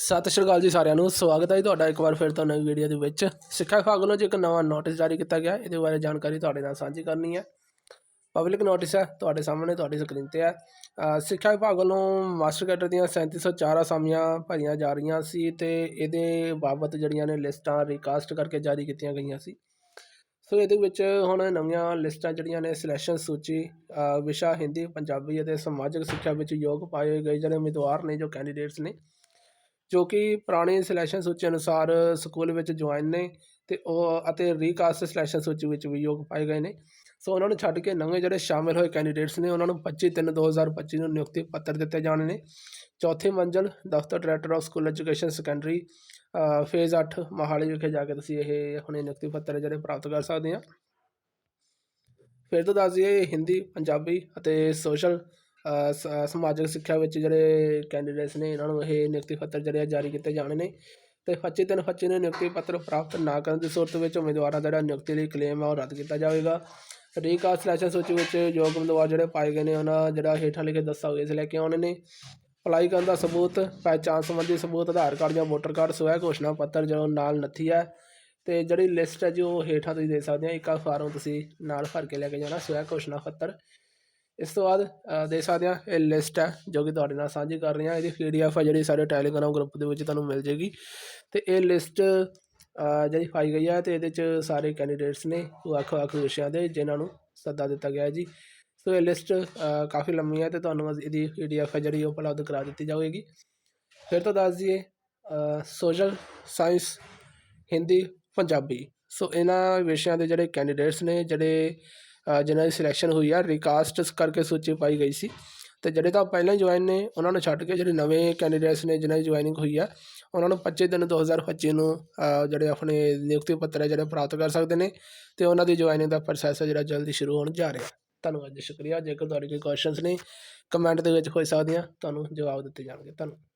ਸਤਿ ਸ਼੍ਰੀ ਅਕਾਲ ਜੀ ਸਾਰਿਆਂ ਨੂੰ, ਸਵਾਗਤ ਹੈ ਜੀ ਤੁਹਾਡਾ ਇੱਕ ਵਾਰ ਫਿਰ ਤੋਂ ਨਵੀਂ ਵੀਡੀਓ ਦੇ ਵਿੱਚ। ਸਿੱਖਿਆ ਵਿਭਾਗ ਵੱਲੋਂ ਜੀ ਇੱਕ ਨਵਾਂ ਨੋਟਿਸ ਜਾਰੀ ਕੀਤਾ ਗਿਆ ਇਹਦੇ ਬਾਰੇ ਜਾਣਕਾਰੀ ਤੁਹਾਡੇ ਨਾਲ ਸਾਂਝੀ ਕਰਨੀ ਹੈ। ਪਬਲਿਕ ਨੋਟਿਸ ਹੈ, ਤੁਹਾਡੇ ਸਾਹਮਣੇ ਤੁਹਾਡੀ ਸਕਰੀਨ ਤੇ ਹੈ। ਸਿੱਖਿਆ ਵਿਭਾਗ ਵੱਲੋਂ ਮਾਸਟਰ ਕੈਡਰ ਦੀਆਂ 3704 ਅਸਾਮੀਆਂ ਭਰੀਆਂ ਜਾ ਰਹੀਆਂ ਸੀ ਤੇ ਇਹਦੇ ਬਾਬਤ ਜਿਹੜੀਆਂ ਨੇ ਲਿਸਟਾਂ ਰੀਕਾਸਟ ਕਰਕੇ ਜਾਰੀ ਕੀਤੀਆਂ ਗਈਆਂ ਸੀ। ਸੋ ਇਹਦੇ ਵਿੱਚ ਹੁਣ ਨਵੀਆਂ ਲਿਸਟਾਂ ਜਿਹੜੀਆਂ ਨੇ ਸਿਲੈਕਸ਼ਨ ਸੂਚੀ ਵਿਸ਼ਾ ਹਿੰਦੀ, ਪੰਜਾਬੀ ਅਤੇ ਸਮਾਜਿਕ ਸਿੱਖਿਆ ਵਿੱਚ ਯੋਗ ਪਾਏ ਗਏ ਜਿਹੜੇ ਉਮੀਦਵਾਰ ਨੇ, ਜੋ ਕੈਂਡੀਡੇਟਸ ਨੇ ਜੋ ਕਿ ਪੁਰਾਣੀ ਸਿਲੈਕਸ਼ਨ ਸੂਚੀ ਅਨੁਸਾਰ ਸਕੂਲ ਵਿੱਚ ਜੁਆਇਨ ਨੇ ਤੇ ਉਹ ਅਤੇ ਰੀਕਾਸਟ ਸਿਲੈਕਸ਼ਨ ਸੂਚੀ ਵਿੱਚ ਵੀ ਯੋਗ ਪਾਏ ਗਏ ਨੇ। ਸੋ ਉਹਨਾਂ ਨੂੰ ਛੱਡ ਕੇ ਨਵੇਂ ਜਿਹੜੇ ਸ਼ਾਮਿਲ ਹੋਏ ਕੈਂਡੀਡੇਟਸ ਨੇ, ਉਹਨਾਂ ਨੂੰ 25 3 2025 ਨੂੰ ਨਿਯੁਕਤੀ ਪੱਤਰ ਦਿੱਤੇ ਜਾਣੇ ਨੇ। ਚੌਥੀ ਮੰਜ਼ਲ ਦਫ਼ਤਰ director of school education secondary phase 8 Mohali ਵਿਖੇ ਜਾ ਕੇ ਤੁਸੀਂ ਇਹ ਹੁਣੇ ਨਿਯੁਕਤੀ ਪੱਤਰ ਜਿਹੜੇ ਪ੍ਰਾਪਤ ਕਰ ਸਕਦੇ ਆ। ਫਿਰ ਤੋਂ ਦੱਸ ਦਈਏ ਹਿੰਦੀ, ਪੰਜਾਬੀ ਅਤੇ ਸੋਸ਼ਲ ਸ- ਸਮਾਜਿਕ ਸਿੱਖਿਆ ਵਿੱਚ ਜਿਹੜੇ ਕੈਂਡੀਡੇਟਸ ਨੇ, ਇਹਨਾਂ ਨੂੰ ਇਹ ਨਿਯੁਕਤੀ ਪੱਤਰ ਜਿਹੜੇ ਆ ਜਾਰੀ ਕੀਤੇ ਜਾਣੇ ਨੇ। ਅਤੇ 25 ਤਿੰਨ 25 ਨੂੰ ਨਿਯੁਕਤੀ ਪੱਤਰ ਪ੍ਰਾਪਤ ਨਾ ਕਰਨ ਦੀ ਸੂਰਤ ਵਿੱਚ ਉਮੀਦਵਾਰਾਂ ਦਾ ਜਿਹੜਾ ਨਿਯੁਕਤੀ ਲਈ ਕਲੇਮ ਆ, ਉਹ ਰੱਦ ਕੀਤਾ ਜਾਵੇਗਾ। ਰੀਕਾਸਟ ਸਿਲੈਕਸ਼ਨ ਸੂਚੀ ਵਿੱਚ ਯੋਗ ਉਮੀਦਵਾਰ ਜਿਹੜੇ ਪਾਏ ਗਏ ਨੇ, ਉਹਨਾਂ ਜਿਹੜਾ ਹੇਠਾਂ ਲਿਖੇ ਦਸਤਾਵੇਜ਼ ਲੈ ਕੇ ਆਉਣੇ ਨੇ। ਅਪਲਾਈ ਕਰਨ ਦਾ ਸਬੂਤ, ਪਹਿਚਾਣ ਸੰਬੰਧੀ ਸਬੂਤ, ਆਧਾਰ ਕਾਰਡ ਜਾਂ ਵੋਟਰ ਕਾਰਡ, ਸਵੈ ਘੋਸ਼ਣਾ ਪੱਤਰ ਜਦੋਂ ਨਾਲ ਨੱਥੀ ਹੈ। ਤੇ ਜਿਹੜੀ ਲਿਸਟ ਹੈ ਜੀ, ਉਹ ਹੇਠਾਂ ਤੁਸੀਂ ਦੇ ਸਕਦੇ ਹੋ, ਇੱਕ ਆ ਫਾਰਮ ਤੁਸੀਂ ਨਾਲ ਭਰ ਕੇ ਲੈ ਕੇ ਜਾਣਾ, ਸਵੈ ਘੋਸ਼ਣਾ ਪੱਤਰ। ਇਸ ਤੋਂ ਬਾਅਦ ਅ, ਦੇਖ ਸਕਦੇ ਆ ਇਹ ਲਿਸਟ ਹੈ ਜੋ ਕਿ ਤੁਹਾਡੇ ਨਾਲ ਸਾਂਝੀ ਕਰ ਰਹੇ ਹਾਂ ਇਹਦੀ ਪੀਡੀਐਫ ਹੈ ਜਿਹੜੀ ਸਾਡੇ ਟੈਲੀਗ੍ਰਾਮ ਗਰੁੱਪ ਦੇ ਵਿੱਚ ਤੁਹਾਨੂੰ ਮਿਲ ਜੇਗੀ ਤੇ ਇਹ ਲਿਸਟ ਜਿਹੜੀ ਪਾਈ ਗਈ ਹੈ ਤੇ ਇਹਦੇ ਚ ਸਾਰੇ ਕੈਂਡੀਡੇਟਸ ਨੇ ਵੱਖ ਵੱਖ ਵਿਸ਼ਿਆਂ ਦੇ ਜਿਨ੍ਹਾਂ ਨੂੰ ਸੱਦਾ ਦਿੱਤਾ ਗਿਆ ਹੈ ਜੀ। ਸੋ ਇਹ ਲਿਸਟ ਕਾਫੀ ਲੰਮੀ ਹੈ ਤੇ ਤੁਹਾਨੂੰ ਇਹਦੀ ਪੀਡੀਐਫ ਹੈ ਜਿਹੜੀ ਉਪਲਬਧ ਕਰਾ ਦਿੱਤੀ ਜਾਵੇਗੀ। ਫਿਰ ਤੋਂ ਦੱਸ ਦਈਏ social science Hindi Punjabi. So ਇਹਨਾਂ ਵਿਸ਼ਿਆਂ ਦੇ ਜਿਹੜੇ ਕੈਂਡੀਡੇਟਸ ਨੇ ਜਿਹੜੇ ਜਿਨ੍ਹਾਂ ਦੀ ਸਿਲੈਕਸ਼ਨ ਹੋਈ ਆ ਰਿਕਾਸਟ ਕਰਕੇ ਸੂਚੀ ਪਾਈ ਗਈ ਸੀ। ਤੇ ਜਿਹੜੇ ਤਾਂ ਪਹਿਲਾਂ ਹੀ ਜੁਆਇਨ ਨੇ, ਉਹਨਾਂ ਨੂੰ ਛੱਡ ਕੇ ਜਿਹੜੇ ਨਵੇਂ ਕੈਂਡੀਡੇਟਸ ਨੇ ਜਿਨ੍ਹਾਂ ਦੀ ਜੁਆਇਨਿੰਗ ਹੋਈ ਆ, ਉਹਨਾਂ ਨੂੰ 25 ਦਿਨ 2025 ਨੂੰ ਜਿਹੜੇ ਆਪਣੇ ਨਿਯੁਕਤੀ ਪੱਤਰ ਹੈ ਜਿਹੜੇ ਪ੍ਰਾਪਤ ਕਰ ਸਕਦੇ ਨੇ ਤੇ ਉਹਨਾਂ ਦੀ ਜੁਆਇਨਿੰਗ ਦਾ ਪ੍ਰੋਸੈਸ ਹੈ ਜਿਹੜਾ ਜਲਦੀ ਸ਼ੁਰੂ ਹੋਣ ਜਾ ਰਿਹਾ। ਧੰਨਵਾਦ ਜੀ, ਸ਼ੁਕਰੀਆ। ਜੇਕਰ ਤੁਹਾਡੇ ਕੋਈ ਕੁਐਸਚਨਸ ਨੇ ਕਮੈਂਟ ਦੇ ਵਿੱਚ ਹੋਈ ਸਕਦੀਆਂ, ਤੁਹਾਨੂੰ ਜਵਾਬ ਦਿੱਤੇ ਜਾਣਗੇ। ਧੰਨਵਾਦ।